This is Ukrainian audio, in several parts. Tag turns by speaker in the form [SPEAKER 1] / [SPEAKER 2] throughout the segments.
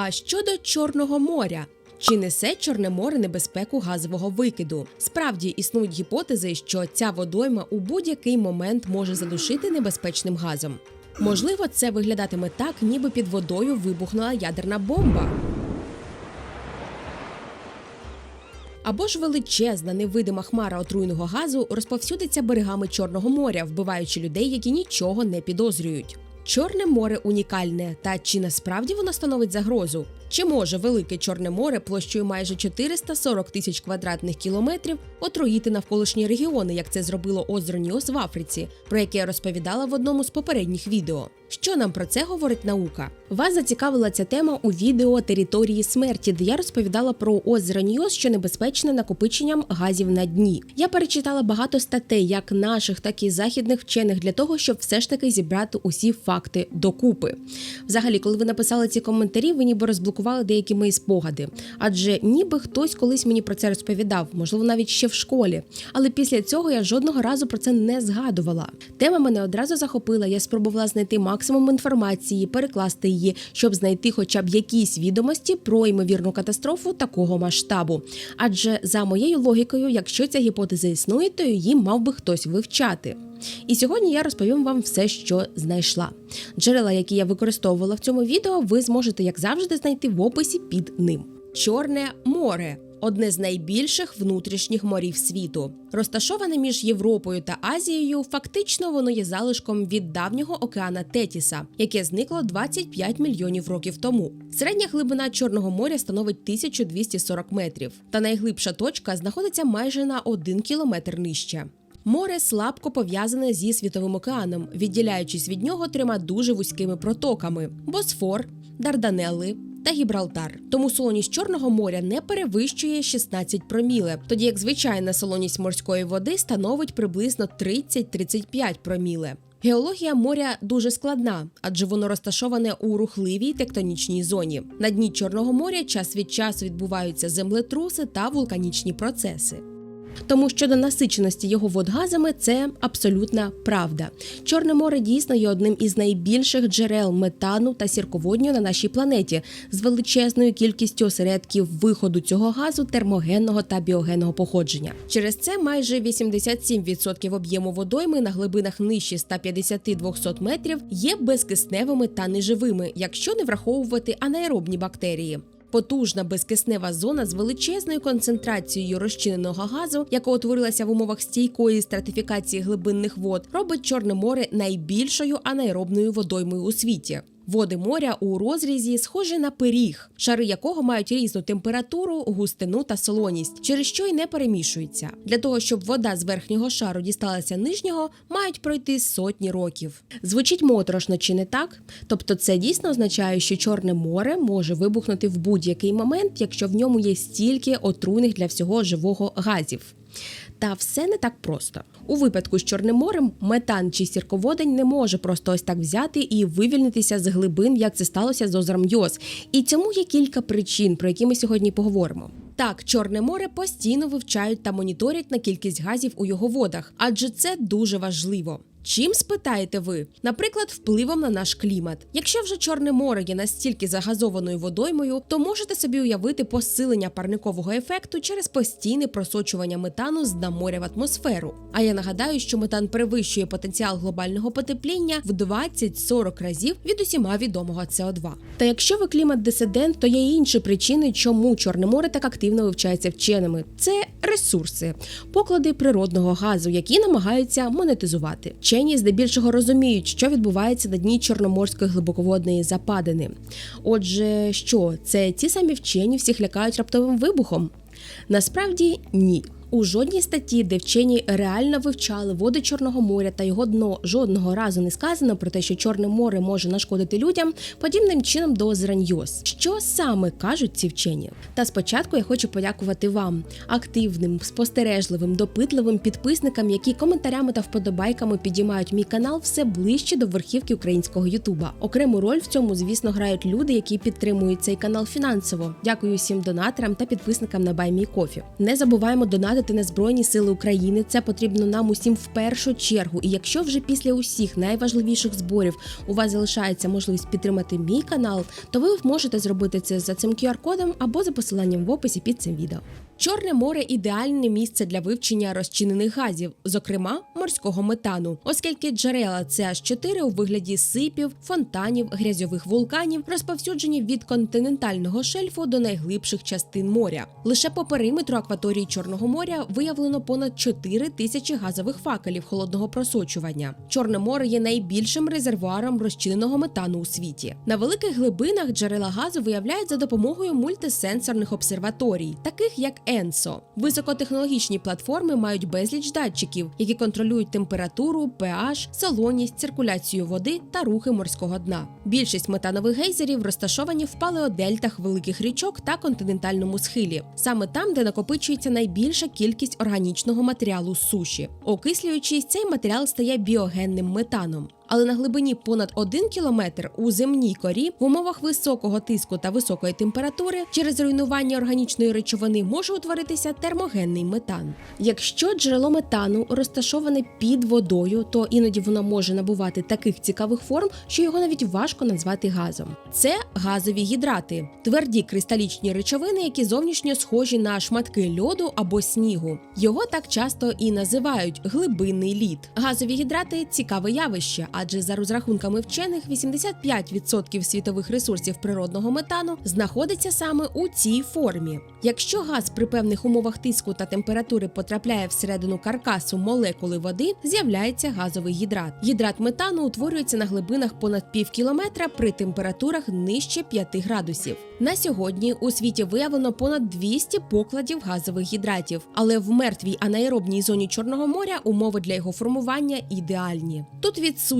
[SPEAKER 1] А щодо Чорного моря. Чи несе Чорне море небезпеку газового викиду? Справді існують гіпотези, що ця водойма у будь-який момент може задушити небезпечним газом. Можливо, це виглядатиме так, ніби під водою вибухнула ядерна бомба. Або ж величезна невидима хмара отруйного газу розповсюдиться берегами Чорного моря, вбиваючи людей, які нічого не підозрюють. Чорне море унікальне, та чи насправді воно становить загрозу? Чи може велике Чорне море площею майже 440 тисяч квадратних кілометрів отруїти навколишні регіони, як це зробило озеро Ніос в Африці, про яке я розповідала в одному з попередніх відео? Що нам про це говорить наука? Вас зацікавила ця тема у відео Території смерті, де я розповідала про озеро Ніос, що небезпечне накопиченням газів на дні. Я перечитала багато статей, як наших, так і західних вчених, для того, щоб все ж таки зібрати усі факти докупи. Взагалі, коли ви написали ці коментарі, ви ніби розблокували деякі мої спогади, адже ніби хтось колись мені про це розповідав, можливо, навіть ще в школі. Але після цього я жодного разу про це не згадувала. Тема мене одразу захопила. Я спробувала знайти максимум інформації, перекласти її, щоб знайти хоча б якісь відомості про ймовірну катастрофу такого масштабу. Адже за моєю логікою, якщо ця гіпотеза існує, то її мав би хтось вивчати. І сьогодні я розповім вам все, що знайшла. Джерела, які я використовувала в цьому відео, ви зможете, як завжди, знайти в описі під ним. Чорне море. Одне з найбільших внутрішніх морів світу, розташоване між Європою та Азією, фактично воно є залишком від давнього океана Тетіса, яке зникло 25 мільйонів років тому. Середня глибина Чорного моря становить 1240 метрів, та найглибша точка знаходиться майже на 1 кілометр нижче. Море слабко пов'язане зі світовим океаном, відділяючись від нього трьома дуже вузькими протоками: Босфор, Дарданелли та Гібралтар. Тому солоність Чорного моря не перевищує 16 проміле, тоді як звичайна солоність морської води становить приблизно 30-35 проміле. Геологія моря дуже складна, адже воно розташоване у рухливій тектонічній зоні. На дні Чорного моря час від часу відбуваються землетруси та вулканічні процеси. Тому щодо насиченості його вод газами це абсолютна правда. Чорне море дійсно є одним із найбільших джерел метану та сірководню на нашій планеті з величезною кількістю осередків виходу цього газу термогенного та біогенного походження. Через це майже 87% об'єму водойми на глибинах нижче 150-200 метрів є безкисневими та неживими, якщо не враховувати анаеробні бактерії. Потужна безкиснева зона з величезною концентрацією розчиненого газу, яка утворилася в умовах стійкої стратифікації глибинних вод, робить Чорне море найбільшою анаеробною водоймою у світі. Води моря у розрізі схожі на пиріг, шари якого мають різну температуру, густину та солоність, через що й не перемішуються. Для того щоб вода з верхнього шару дісталася нижнього, мають пройти сотні років. Звучить моторошно чи не так? Тобто, це дійсно означає, що Чорне море може вибухнути в будь-який момент, якщо в ньому є стільки отруйних для всього живого газів. Та все не так просто. У випадку з Чорним морем метан чи сірководень не може просто ось так взяти і вивільнитися з глибин, як це сталося з озером Йос. І цьому є кілька причин, про які ми сьогодні поговоримо. Так, Чорне море постійно вивчають та моніторять на кількість газів у його водах, адже це дуже важливо. Чим спитаєте ви? Наприклад, впливом на наш клімат. Якщо вже Чорне море є настільки загазованою водоймою, то можете собі уявити посилення парникового ефекту через постійне просочування метану з дна моря в атмосферу. А я нагадаю, що метан перевищує потенціал глобального потепління в 20-40 разів від усіма відомого СО2. Та якщо ви клімат-дисидент, то є інші причини, чому Чорне море так активно вивчається вченими. Це ресурси, поклади природного газу, які намагаються монетизувати. Вчені здебільшого розуміють, що відбувається на дні Чорноморської глибоководної западини. Отже, що це ті самі вчені всіх лякають раптовим вибухом? Насправді ні. У жодній статті, де вчені реально вивчали води Чорного моря та його дно жодного разу не сказано про те, що Чорне море може нашкодити людям подібним чином до озера Ньос. Що саме кажуть ці вчені? Та спочатку я хочу подякувати вам, активним, спостережливим, допитливим підписникам, які коментарями та вподобайками підіймають мій канал все ближче до верхівки українського Ютуба. Окрему роль в цьому, звісно, грають люди, які підтримують цей канал фінансово. Дякую всім донаторам та підписникам на BuyMeCoffee. Не забуваємо донати задонатити на збройні сили України. Це потрібно нам усім в першу чергу. І якщо вже після усіх найважливіших зборів у вас залишається можливість підтримати мій канал, то ви можете зробити це за цим QR-кодом або за посиланням в описі під цим відео. Чорне море ідеальне місце для вивчення розчинених газів, зокрема морського метану, оскільки джерела CH4 у вигляді сипів, фонтанів, грязьових вулканів розповсюджені від континентального шельфу до найглибших частин моря. Лише по периметру акваторії Чорного моря виявлено понад 4 тисячі газових факелів холодного просочування. Чорне море є найбільшим резервуаром розчиненого метану у світі. На великих глибинах джерела газу виявляють за допомогою мультисенсорних обсерваторій, таких як ENSO. Високотехнологічні платформи мають безліч датчиків, які контролюють температуру, pH, солоність, циркуляцію води та рухи морського дна. Більшість метанових гейзерів розташовані в палеодельтах великих річок та континентальному схилі, саме там, де накопичується найбільша кількість органічного матеріалу суші. Окислюючись, цей матеріал стає біогенним метаном. Але на глибині понад 1 кілометр у земній корі в умовах високого тиску та високої температури через руйнування органічної речовини може утворитися термогенний метан. Якщо джерело метану розташоване під водою, то іноді воно може набувати таких цікавих форм, що його навіть важко назвати газом. Це газові гідрати, тверді кристалічні речовини, які зовнішньо схожі на шматки льоду або снігу. Його так часто і називають глибинний лід. Газові гідрати цікаве явище адже за розрахунками вчених 85% світових ресурсів природного метану знаходиться саме у цій формі. Якщо газ при певних умовах тиску та температури потрапляє всередину каркасу молекули води, з'являється газовий гідрат. Гідрат метану утворюється на глибинах понад пів кілометра при температурах нижче 5 градусів. На сьогодні у світі виявлено понад 200 покладів газових гідратів, але в мертвій анаеробній зоні Чорного моря умови для його формування ідеальні. Тут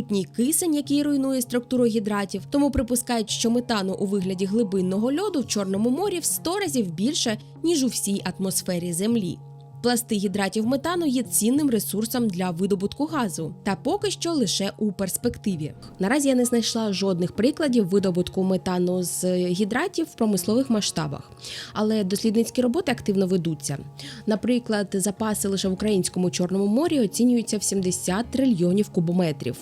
[SPEAKER 1] відсутній кисень, який руйнує структуру гідратів, тому припускають, що метану у вигляді глибинного льоду в Чорному морі в 100 разів більше ніж у всій атмосфері Землі. Пласти гідратів метану є цінним ресурсом для видобутку газу, та поки що лише у перспективі. Наразі я не знайшла жодних прикладів видобутку метану з гідратів в промислових масштабах, але дослідницькі роботи активно ведуться. Наприклад, запаси лише в українському чорному морі оцінюються в 70 трильйонів кубометрів.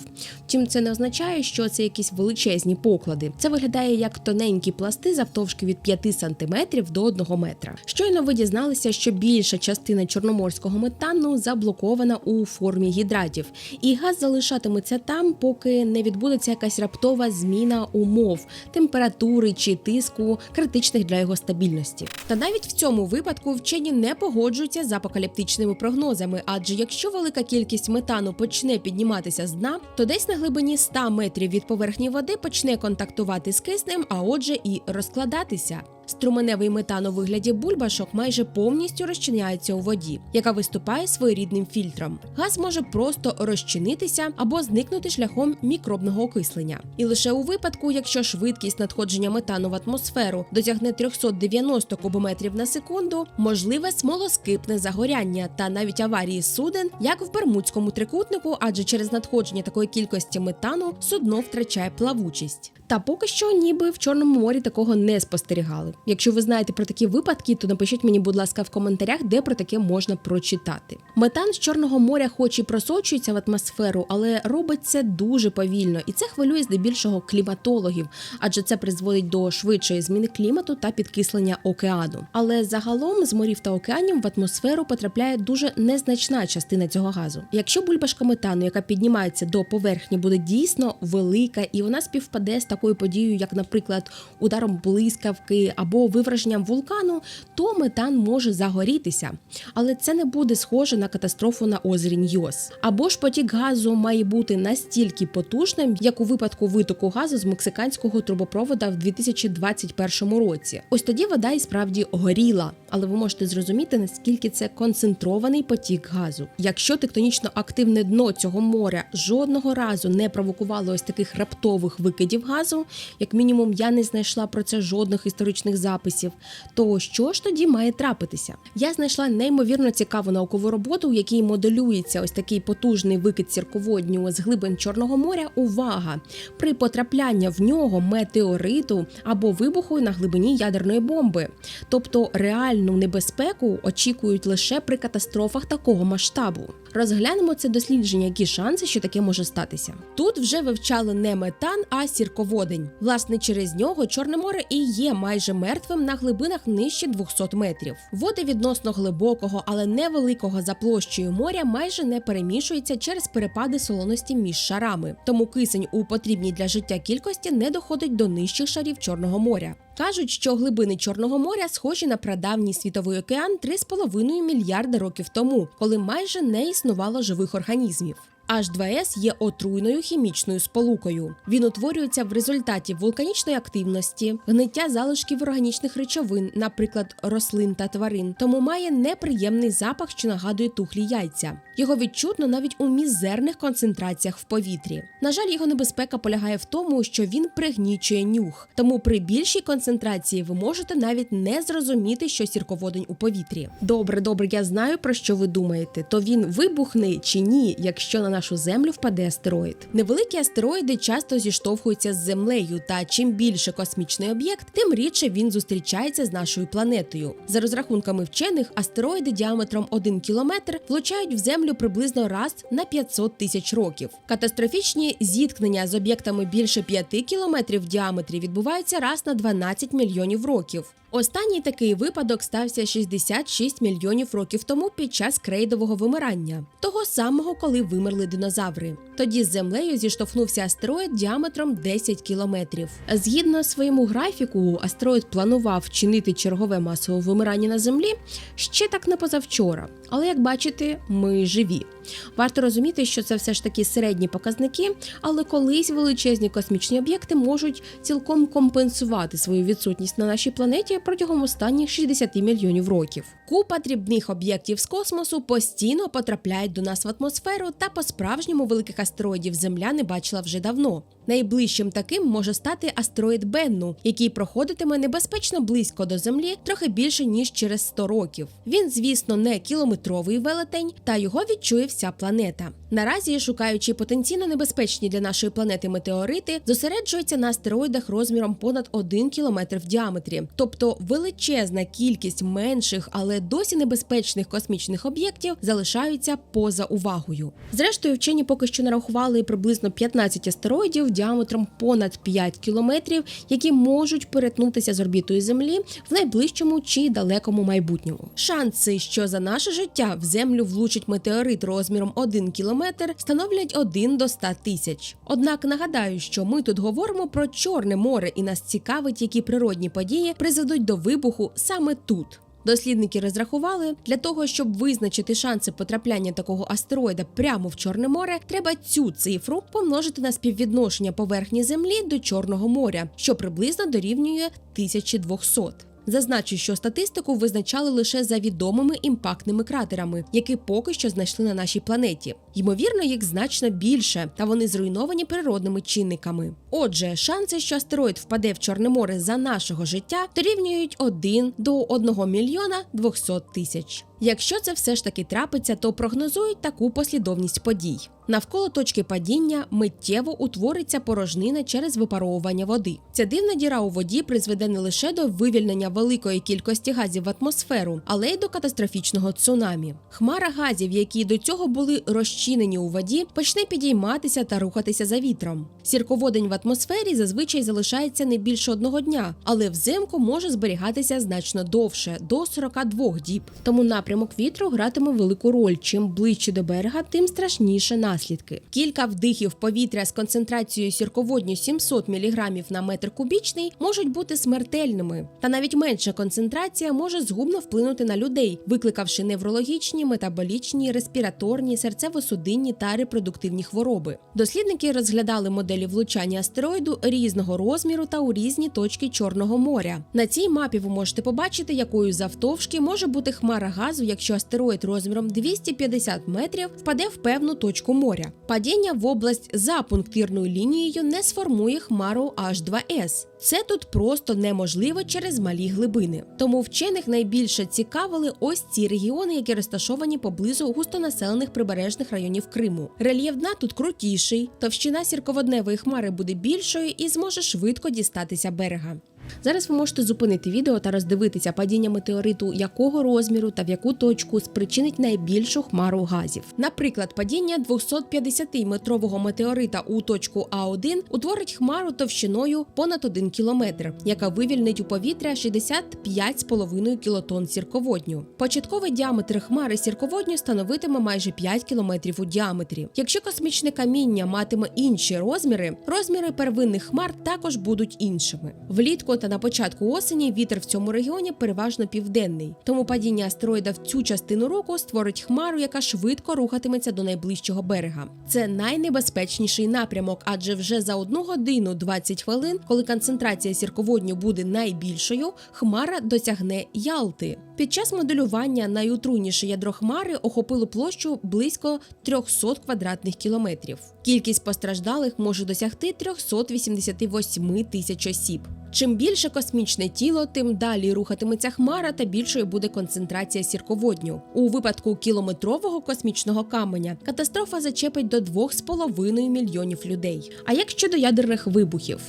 [SPEAKER 1] Втім, це не означає, що це якісь величезні поклади. Це виглядає як тоненькі пласти завтовшки від 5 сантиметрів до 1 метра. Щойно ви дізналися, що більша частина чорноморського метану заблокована у формі гідратів, і газ залишатиметься там, поки не відбудеться якась раптова зміна умов, температури чи тиску, критичних для його стабільності. Та навіть в цьому випадку вчені не погоджуються з апокаліптичними прогнозами, адже якщо велика кількість метану почне підніматися з дна, то десь на глибині 100 метрів від поверхні води почне контактувати з киснем, а отже, і розкладатися. Струменевий метан у вигляді бульбашок майже повністю розчиняється у воді, яка виступає своєрідним фільтром. Газ може просто розчинитися або зникнути шляхом мікробного окислення. І лише у випадку, якщо швидкість надходження метану в атмосферу досягне 390 кубометрів на секунду, можливе смолоскипне загоряння та навіть аварії суден, як в Бермудському трикутнику, адже через надходження такої кількості метану судно втрачає плавучість. Та поки що, ніби в Чорному морі такого не спостерігали. Якщо ви знаєте про такі випадки, то напишіть мені, будь ласка, в коментарях, де про таке можна прочитати. Метан з Чорного моря, хоч і просочується в атмосферу, але робить це дуже повільно, і це хвилює здебільшого кліматологів, адже це призводить до швидшої зміни клімату та підкислення океану. Але загалом з морів та океанів в атмосферу потрапляє дуже незначна частина цього газу. Якщо бульбашка метану, яка піднімається до поверхні, буде дійсно велика і вона співпаде з такою подією, як, наприклад, ударом блискавки або вивраженням вулкану, то метан може загорітися. Але це не буде схоже на катастрофу на озері Ньос. Або ж потік газу має бути настільки потужним, як у випадку витоку газу з мексиканського трубопровода в 2021 році. Ось тоді вода і справді горіла, але ви можете зрозуміти, наскільки це концентрований потік газу. Якщо тектонічно активне дно цього моря жодного разу не провокувало ось таких раптових викидів газу, як мінімум, я не знайшла про це жодних історичних записів. То що ж тоді має трапитися? Я знайшла неймовірно цікаву наукову роботу, у якій моделюється ось такий потужний викид сірководню з глибин Чорного моря. Увага! При потраплянні в нього метеориту або вибуху на глибині ядерної бомби. Тобто реально реальну небезпеку очікують лише при катастрофах такого масштабу. Розглянемо це дослідження, які шанси, що таке може статися. Тут вже вивчали не метан, а сірководень. Власне, через нього Чорне море і є майже мертвим на глибинах нижче 200 метрів. Води відносно глибокого, але невеликого за площею моря майже не перемішуються через перепади солоності між шарами. Тому кисень у потрібній для життя кількості не доходить до нижчих шарів Чорного моря. Кажуть, що глибини Чорного моря схожі на прадавній світовий океан 3,5 мільярда років тому, коли майже не існувало живих організмів. H2S є отруйною хімічною сполукою. Він утворюється в результаті вулканічної активності, гниття залишків органічних речовин, наприклад, рослин та тварин, тому має неприємний запах, що нагадує тухлі яйця. Його відчутно навіть у мізерних концентраціях в повітрі. На жаль, його небезпека полягає в тому, що він пригнічує нюх. Тому при більшій концентрації ви можете навіть не зрозуміти, що сірководень у повітрі. Добре, добре, я знаю про що ви думаєте. То він вибухне чи ні, якщо на нашу землю впаде астероїд. Невеликі астероїди часто зіштовхуються з землею, та чим більше космічний об'єкт, тим рідше він зустрічається з нашою планетою. За розрахунками вчених, астероїди діаметром 1 кілометр влучають в землю приблизно раз на 500 тисяч років. Катастрофічні зіткнення з об'єктами більше 5 кілометрів в діаметрі відбуваються раз на 12 мільйонів років. Останній такий випадок стався 66 мільйонів років тому під час крейдового вимирання, того самого, коли вимерли динозаври. Тоді з землею зіштовхнувся астероїд діаметром 10 кілометрів. Згідно своєму графіку, астероїд планував чинити чергове масове вимирання на землі ще так не позавчора. Але як бачите, ми живі. Варто розуміти, що це все ж таки середні показники, але колись величезні космічні об'єкти можуть цілком компенсувати свою відсутність на нашій планеті протягом останніх 60 мільйонів років. Купа дрібних об'єктів з космосу постійно потрапляють до нас в атмосферу, та по-справжньому великих астероїдів Земля не бачила вже давно. Найближчим таким може стати астероїд Бенну, який проходитиме небезпечно близько до Землі трохи більше ніж через 100 років. Він, звісно, не кілометровий велетень, та його відчує вся планета. Наразі, шукаючи потенційно небезпечні для нашої планети метеорити, зосереджуються на астероїдах розміром понад 1 кілометр в діаметрі, тобто величезна кількість менших, але досі небезпечних космічних об'єктів залишаються поза увагою. Зрештою, вчені поки що нарахували приблизно 15 астероїдів діаметром понад 5 кілометрів, які можуть перетнутися з орбітою Землі в найближчому чи далекому майбутньому. Шанси, що за наше життя в землю влучить метеорит розміром 1 кілометр, становлять 1 до 100 тисяч. Однак нагадаю, що ми тут говоримо про Чорне море, і нас цікавить, які природні події призведуть до вибуху саме тут. Дослідники розрахували, для того, щоб визначити шанси потрапляння такого астероїда прямо в Чорне море, треба цю цифру помножити на співвідношення поверхні Землі до Чорного моря, що приблизно дорівнює 1200. Зазначу, що статистику визначали лише за відомими імпактними кратерами, які поки що знайшли на нашій планеті. Ймовірно, їх значно більше, та вони зруйновані природними чинниками. Отже, шанси, що астероїд впаде в Чорне море за нашого життя, дорівнюють 1 до 1 мільйона 200 тисяч. Якщо це все ж таки трапиться, то прогнозують таку послідовність подій. Навколо точки падіння миттєво утвориться порожнина через випаровування води. Ця дивна діра у воді призведе не лише до вивільнення великої кількості газів в атмосферу, але й до катастрофічного цунамі. Хмара газів, які до цього були розчинені у воді, почне підійматися та рухатися за вітром. Сірководень в атмосфері зазвичай залишається не більше одного дня, але взимку може зберігатися значно довше до 42 діб. Тому напрямок вітру гратиме велику роль. Чим ближче до берега, тим страшніше наслідки. Кілька вдихів повітря з концентрацією сірководню 700 мг на метр кубічний можуть бути смертельними, та навіть менша концентрація може згубно вплинути на людей, викликавши неврологічні, метаболічні, респіраторні, серцево-судинні та репродуктивні хвороби. Дослідники розглядали моделі влучання астероїду різного розміру та у різні точки Чорного моря. На цій мапі ви можете побачити, якою завтовшки може бути хмара газу, якщо астероїд розміром 250 метрів впаде в певну точку моря. Падіння в область за пунктирною лінією не сформує хмару H2S. Це тут просто неможливо через малі глибини. Тому вчених найбільше цікавили ось ці регіони, які розташовані поблизу густонаселених прибережних районів Криму. Рельєф дна тут крутіший, товщина сірководневої хмари буде більшою і зможе швидко дістатися берега. Зараз ви можете зупинити відео та роздивитися падіння метеориту, якого розміру та в яку точку спричинить найбільшу хмару газів. Наприклад, падіння 250-метрового метеорита у точку А1 утворить хмару товщиною понад 1 кілометр, яка вивільнить у повітря 65,5 кілотон сірководню. Початковий діаметр хмари сірководню становитиме майже 5 кілометрів у діаметрі. Якщо космічне каміння матиме інші розміри, розміри первинних хмар також будуть іншими. Влітку та на початку осені вітер в цьому регіоні переважно південний, тому падіння астероїда в цю частину року створить хмару, яка швидко рухатиметься до найближчого берега. Це найнебезпечніший напрямок, адже вже за одну годину 20 хвилин, коли концентрація сірководню буде найбільшою, хмара досягне Ялти. Під час моделювання найотруйніше ядро хмари охопило площу близько 300 квадратних кілометрів. Кількість постраждалих може досягти 388 тисяч осіб. Чим більше космічне тіло, тим далі рухатиметься хмара та більшою буде концентрація сірководню. У випадку кілометрового космічного каменя катастрофа зачепить до 2,5 мільйонів людей. А як щодо ядерних вибухів?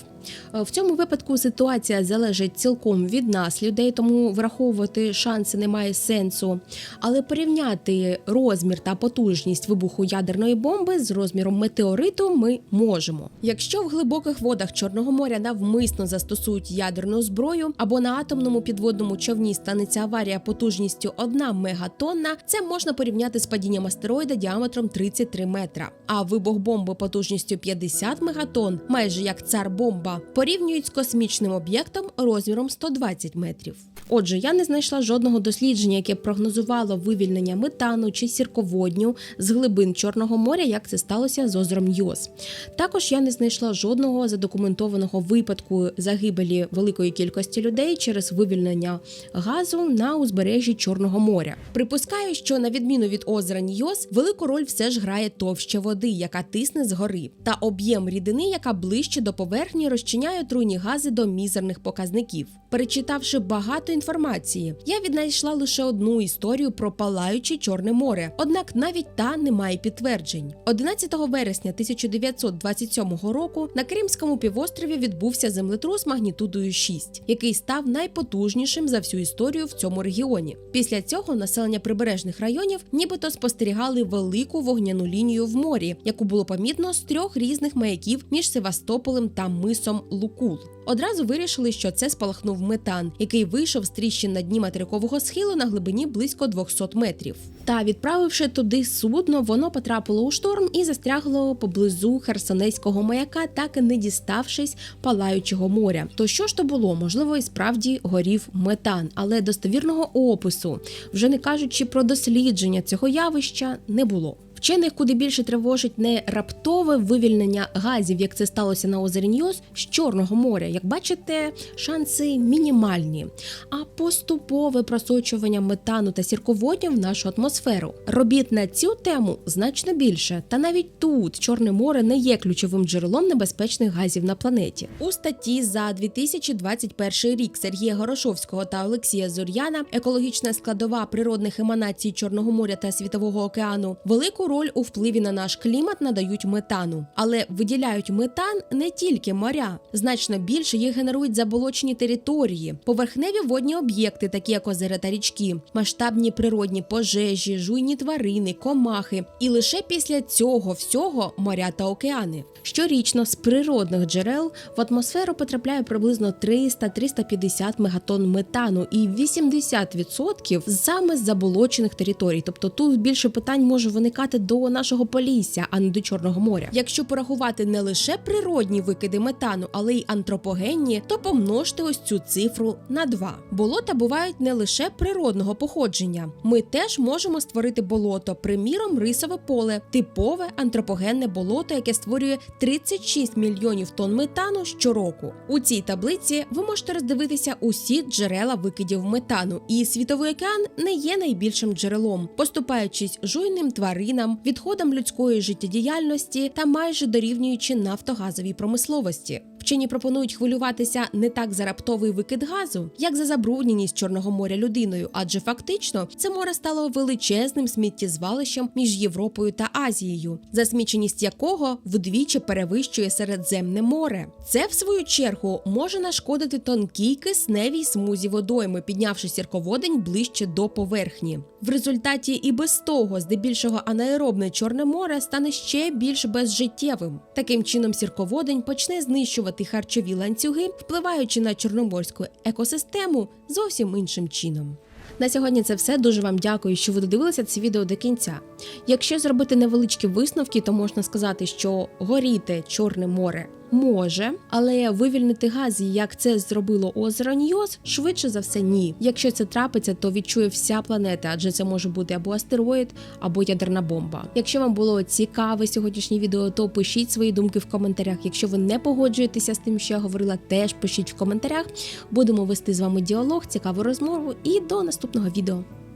[SPEAKER 1] Е, В цьому випадку ситуація залежить цілком від нас, людей, тому враховувати шанси немає сенсу. Але порівняти розмір та потужність вибуху ядерної бомби з розміром метеориту ми можемо. Якщо в глибоких водах Чорного моря навмисно застосують ядерну зброю або на атомному підводному човні станеться аварія потужністю 1 мегатонна, це можна порівняти з падінням астероїда діаметром 33 метра. А вибух бомби потужністю 50 мегатон, майже як цар бомба, порівнюють з космічним об'єктом розміром 120 метрів. Отже, я не знайшла жодного дослідження, яке прогнозувало вивільнення метану чи сірководню з глибин Чорного моря, як це сталося з озером Йос. Також я не знайшла жодного задокументованого випадку загибелі великої кількості людей через вивільнення газу на узбережжі Чорного моря. Припускаю, що на відміну від озера Ньос, велику роль все ж грає товща води, яка тисне згори, та об'єм рідини, яка ближче до поверхні розчиняє отруйні гази до мізерних показників. Перечитавши багато інформації, я віднайшла лише одну історію про палаюче Чорне море, однак навіть та не має підтверджень. 11 вересня 1927 року на Кримському півострові відбувся землетрус магнітудою 6, який став найпотужнішим за всю історію в цьому регіоні. Після цього населення прибережних районів нібито спостерігали велику вогняну лінію в морі, яку було помітно з трьох різних маяків між Севастополем та мисом Лукул. Одразу вирішили, що це спалахнув метан, який вийшов з тріщин на дні материкового схилу на глибині близько 200 метрів. Та відправивши туди судно, воно потрапило у шторм і застрягло поблизу Херсонейського маяка, так і не діставшись палаючого моря. То що ж то було? Можливо, і справді горів метан, але достовірного опису, вже не кажучи про дослідження цього явища, не було. Вчених куди більше тривожить не раптове вивільнення газів, як це сталося на озері Ньос, з Чорного моря. Як бачите, шанси мінімальні, а поступове просочування метану та сірководню в нашу атмосферу. Робіт на цю тему значно більше, та навіть тут Чорне море не є ключовим джерелом небезпечних газів на планеті. У статті за 2021 рік Сергія Горошовського та Олексія Зор'яна екологічна складова природних еманацій Чорного моря та Світового океану велику роль у впливі на наш клімат надають метану, але виділяють метан не тільки моря. Значно більше їх генерують заболочені території, поверхневі водні об'єкти, такі як озера та річки, масштабні природні пожежі, жуйні тварини, комахи. І лише після цього всього моря та океани. Щорічно з природних джерел в атмосферу потрапляє приблизно 300-350 мегатон метану і 80% саме з заболочених територій. Тобто тут більше питань може виникати до нашого полісся, а не до Чорного моря. Якщо порахувати не лише природні викиди метану, але й антропогенні, то помножте ось цю цифру на 2. Болота бувають не лише природного походження. Ми теж можемо створити болото, приміром, рисове поле, типове антропогенне болото, яке створює 36 мільйонів тонн метану щороку. У цій таблиці ви можете роздивитися усі джерела викидів метану, і світовий океан не є найбільшим джерелом, поступаючись жуйним тваринам, відходам людської життєдіяльності та майже дорівнюючи нафтогазовій промисловості. Вчені пропонують хвилюватися не так за раптовий викид газу, як за забрудненість Чорного моря людиною, адже фактично це море стало величезним сміттєзвалищем між Європою та Азією, засміченість якого вдвічі перевищує Середземне море. Це, в свою чергу, може нашкодити тонкій кисневій смузі водойми, піднявши сірководень ближче до поверхні. В результаті і без того, здебільшого анаеробне Чорне море стане ще більш безжиттєвим. Таким чином, сірководень почне знищувати харчові ланцюги, впливаючи на чорноморську екосистему зовсім іншим чином. На сьогодні це все. Дуже вам дякую, що ви додивилися це відео до кінця. Якщо зробити невеличкі висновки, то можна сказати, що горіти Чорне море може, але вивільнити газ, як це зробило озеро Ньос, швидше за все ні. Якщо це трапиться, то відчує вся планета, адже це може бути або астероїд, або ядерна бомба. Якщо вам було цікаве сьогоднішнє відео, то пишіть свої думки в коментарях. Якщо ви не погоджуєтеся з тим, що я говорила, теж пишіть в коментарях. Будемо вести з вами діалог, цікаву розмову і до наступного відео.